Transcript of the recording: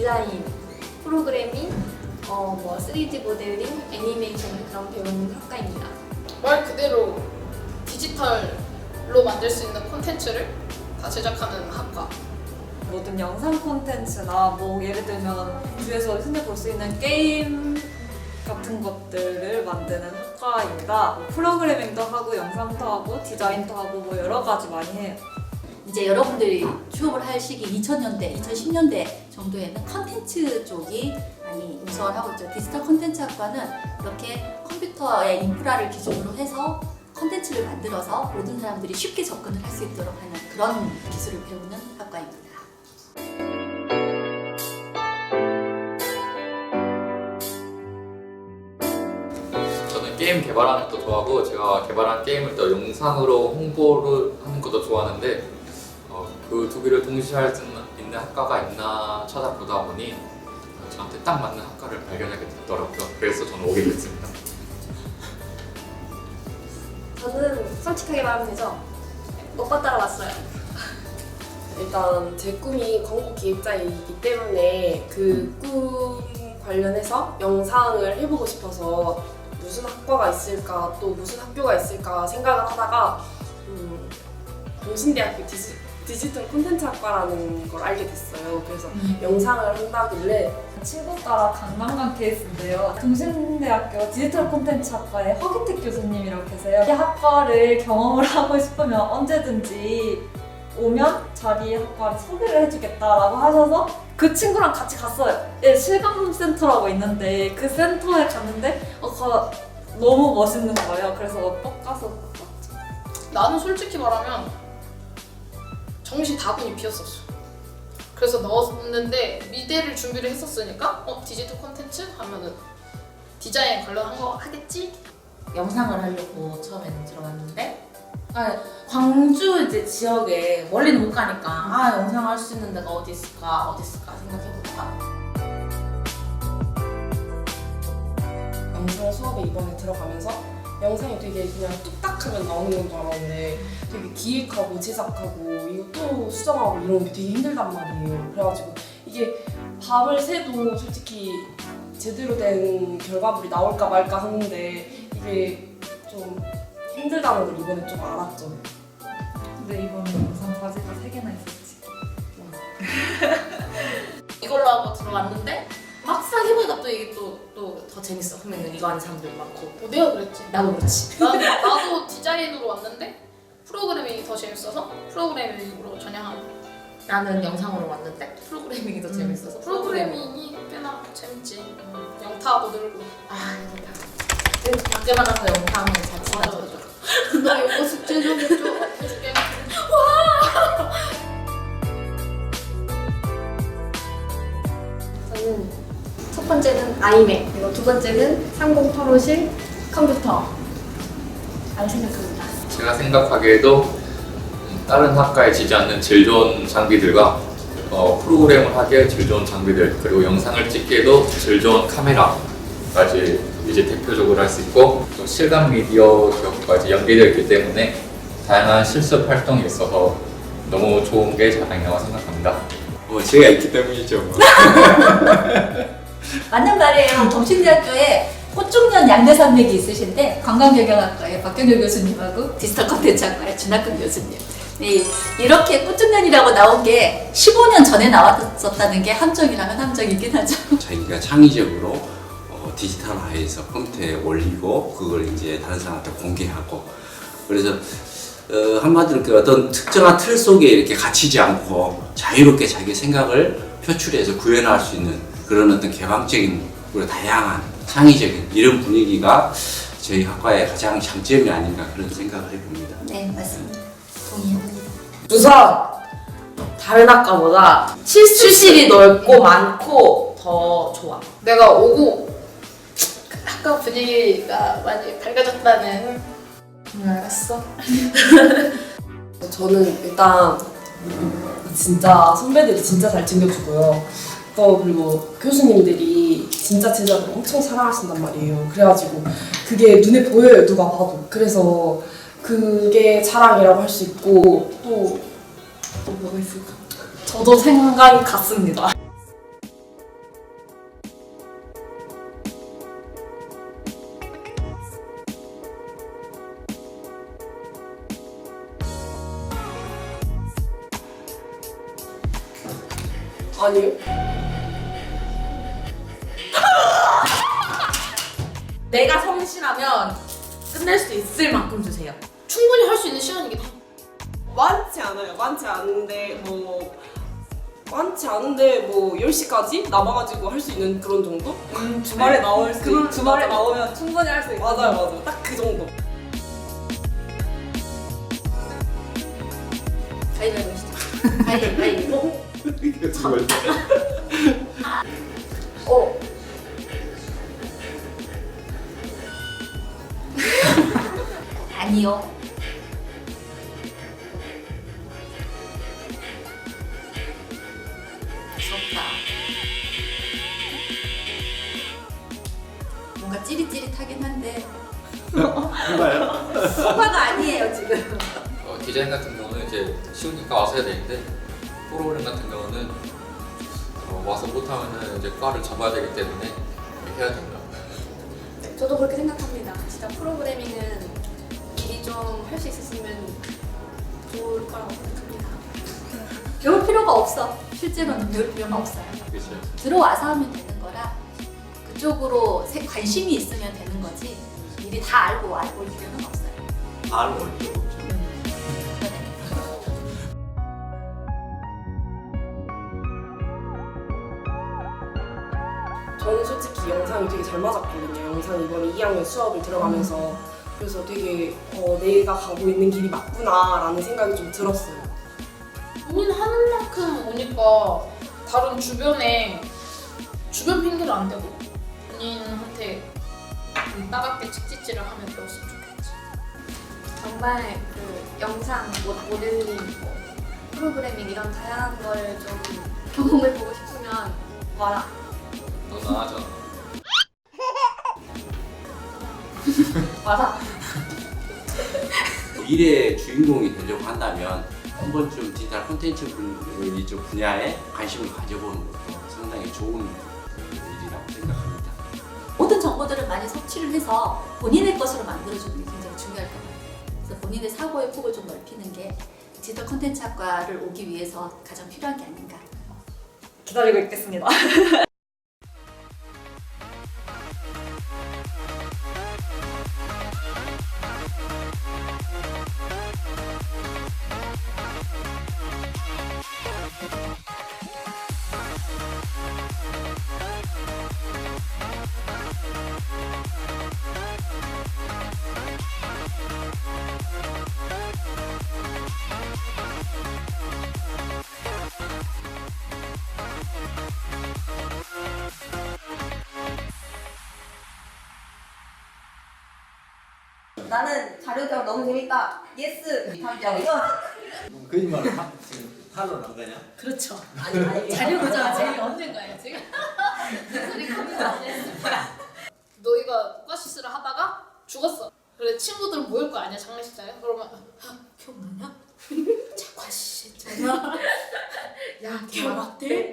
디자인, 프로그래밍, 어, 뭐 3D 모델링, 애니메이션을 그런 배우는 학과입니다. 말 그대로 디지털로 만들 수 있는 콘텐츠를 다 제작하는 학과. 모든 영상 콘텐츠나 뭐 예를 들면 주에서 흔히 볼 수 있는 게임 같은 것들을 만드는 학과입니다. 뭐 프로그래밍도 하고 영상도 하고 디자인도 하고 뭐 여러 가지 많이 해요. 이제 여러분들이 취업을 할 시기 2000년대, 2010년대 정도에는 컨텐츠 쪽이 많이 우선을 하고 있죠. 디지털 컨텐츠 학과는 이렇게 컴퓨터의 인프라를 기준으로 해서 컨텐츠를 만들어서 모든 사람들이 쉽게 접근을 할 수 있도록 하는 그런 기술을 배우는 학과입니다. 저는 게임 개발하는 것도 좋아하고 제가 개발한 게임을 또 영상으로 홍보를 하는 것도 좋아하는데 어, 그두 개를 동시에 할 수 있는 학과가 있나 찾아보다 보니 어, 저한테 딱 맞는 학과를 발견하게 됐더라고요. 그래서 저는 오게 됐습니다. 저는 솔직하게 말하면 되죠. 오빠 따라왔어요. 일단 제 꿈이 광고 기획자이기 때문에 그 꿈 관련해서 영상을 해보고 싶어서 무슨 학과가 있을까 또 무슨 학교가 있을까 생각을 하다가 음, 동신대학교 디지, 디지털 콘텐츠 학과라는 걸 알게 됐어요. 그래서 영상을 한다길래 친구 따라 강남간 케이스인데요. 동신대학교 디지털 콘텐츠 학과의 허기택 교수님이라고 계세요. 이 학과를 경험을 하고 싶으면 언제든지 오면 자기 학과를 소개를 해주겠다라고 하셔서 그 친구랑 같이 갔어요. 예, 실감센터라고 있는데 그 센터에 갔는데 어, 거, 너무 멋있는 거예요. 그래서 뻑 가서 갔죠. 나는 솔직히 말하면 정시 다분히 비었었어. 그래서 넣었는데 미대를 준비를 했었으니까 어 디지털 콘텐츠 하면은 디자인 관련한 거 하겠지? 영상을 하려고 처음에는 들어갔는데 아, 광주 이제 지역에 멀리는 못 가니까 아 영상 할 수 있는 데가 어디 있을까 어디 있을까 생각해보다가 영상 수업에 이번에 들어가면서 영상이 되게 그냥 뚝딱 하면 나오는 건 줄 알았는데 되게 기획하고 제작하고 이거 또 수정하고 이런 게 되게 힘들단 말이에요. 그래가지고 이게 밤을 새도 솔직히 제대로 된 결과물이 나올까 말까 하는데 이게 좀 힘들다는 걸 이번에 좀 알았죠. 근데 이번에 영상 과제가 3개나 있었지. 이걸로 하고 들어갔는데 막상 해보니까 또 이게 또 또 더 재밌어 그러면 이거 하는 사람들 많고 어, 내가 그랬지. 나도 그렇지 나도, 나도 디자인으로 왔는데 프로그래밍이 더 재밌어서 프로그래밍으로 거야. 나는 영상으로 왔는데 프로그래밍이 더 재밌어서 음. 프로그래밍이 꽤나 재밌지. 영타도 늘고. 아 이거 밖에 나가서 영상을 잘찍 아이맥, 그리고 두 번째는 3085실 컴퓨터. 라고 생각합니다. 제가 생각하기에도 음, 다른 학과에 지지 않는 제일 좋은 장비들과 어, 프로그램을 하기에 제일 좋은 장비들 그리고 영상을 찍기에도 제일 좋은 카메라까지 이제 대표적으로 할 수 있고 또 실감 미디어 기업까지 연계되어 있기 때문에 다양한 실습 활동이 있어서 너무 좋은 게 자랑이라고 생각합니다. 뭐 제가 있기 때문이죠. 뭐. 맞는 말이에요. 동신대학교에 꽃중년 양대 산맥이 있으신데 관광경영학과의 박경열 교수님하고 디지털 콘텐츠학과의 준학근 교수님. 네, 이렇게 꽃중년이라고 나온 게 15년 전에 나왔었다는 게 함정이라면 함정이긴 하죠. 자기가 창의적으로 어, 디지털화해서 컴퓨터에 올리고 그걸 이제 다른 사람한테 공개하고 그래서 어, 한마디로 그 어떤 특정한 틀 속에 이렇게 갇히지 않고 자유롭게 자기 생각을 표출해서 구현할 수 있는 그런 어떤 개방적인 그리고 다양한 창의적인 이런 분위기가 저희 학과의 가장 장점이 아닌가 그런 생각을 해봅니다. 네, 맞습니다. 동의합니다. 우선 다른 학과보다 실습실이 넓고 많고 더 좋아. 내가 오고 학과 분위기가 많이 밝아졌다는 음, 알았어. 저는 일단 진짜 선배들이 진짜 잘 챙겨주고요. 또 그리고 교수님들이 진짜 제자를 엄청 사랑하신단 말이에요. 그래가지고 그게 눈에 보여요 누가 봐도. 그래서 그게 자랑이라고 할 수 있고 또, 또 뭐가 있을까? 저도 생각이 같습니다. 아니요. 내가 성실하면 끝낼 수 있을 만큼 주세요. 충분히 할 수 있는 시간이긴 해. 많지 않아요. 많지 않은데 뭐 많지 않은데 뭐 10시까지 남아가지고 할 수 있는 그런 정도? 음, 주말에 네. 나올 수 그런- 있, 주말에 맞아. 나오면 충분히 할 수 있어요. 맞아요, 맞아요. 딱 그 정도. 가위바위보 시죠 가위바위보. 아니요. 무섭다. 뭔가 찌릿찌릿하긴 한데 해봐요. 소파가 아니에요 지금. 어, 디자인 같은 경우는 이제 쉬우니까 와서 해야 되는데 프로그램 같은 경우는 어, 와서 못하면은 이제 과를 접어야 되기 때문에 해야 된다. 저도 그렇게 생각합니다. 진짜 프로그래밍은 미리 좀할 수 있었으면 좋을 거라고 생각합니다. 배울 필요가 없어. 실제로는 배울 필요가 없어요. 그렇죠. 들어와서 하면 되는 거라 그쪽으로 세- 관심이 있으면 되는 거지. 미리 다 알고 알고 올 필요는 없어요. 올 필요 없죠. 저는 솔직히 영상이 되게 잘 맞았거든요. 영상 이번에 2학년 수업을 들어가면서 그래서 되게 어, 내가 가고 있는 길이 맞구나라는 생각이 좀 들었어요. 본인 하는 만큼 오니까 다른 주변에 주변 핑계를 안 대고 본인한테 좀 따갑게 찍찍질을 하면 배웠으면 좋겠지. 정말 그 영상, 뭐 모델링, 뭐 프로그래밍 이런 다양한 걸 좀 경험해보고 싶으면 와라. 너는 하잖아. 맞아. 미래의 주인공이 되려고 한다면 한 번쯤 디지털 콘텐츠 분- 이쪽 분야에 관심을 가져보는 것도 상당히 좋은 일이라고 생각합니다. 모든 정보들을 많이 섭취를 해서 본인의 것으로 만들어주는 게 굉장히 중요할 것 같아요. 그래서 본인의 사고의 폭을 좀 넓히는 게 디지털 콘텐츠 학과를 오기 위해서 가장 필요한 게 아닌가. 기다리고 있겠습니다. 나는 자료 교육 너무 재밌다. 예스. 답변. 이거 거짓말을 하- 지금 하러 난 거냐? 그렇죠. 아니, 아니. 자료 보자가 제일 언젠가요 지금? 소리 갑니다. 너희가 과시스를 하다가 죽었어. 그래 친구들 모일 거 아니야 장례식장에? 그러면 아, 기억나냐? 자 과시스 했잖아. 야 기억 어때?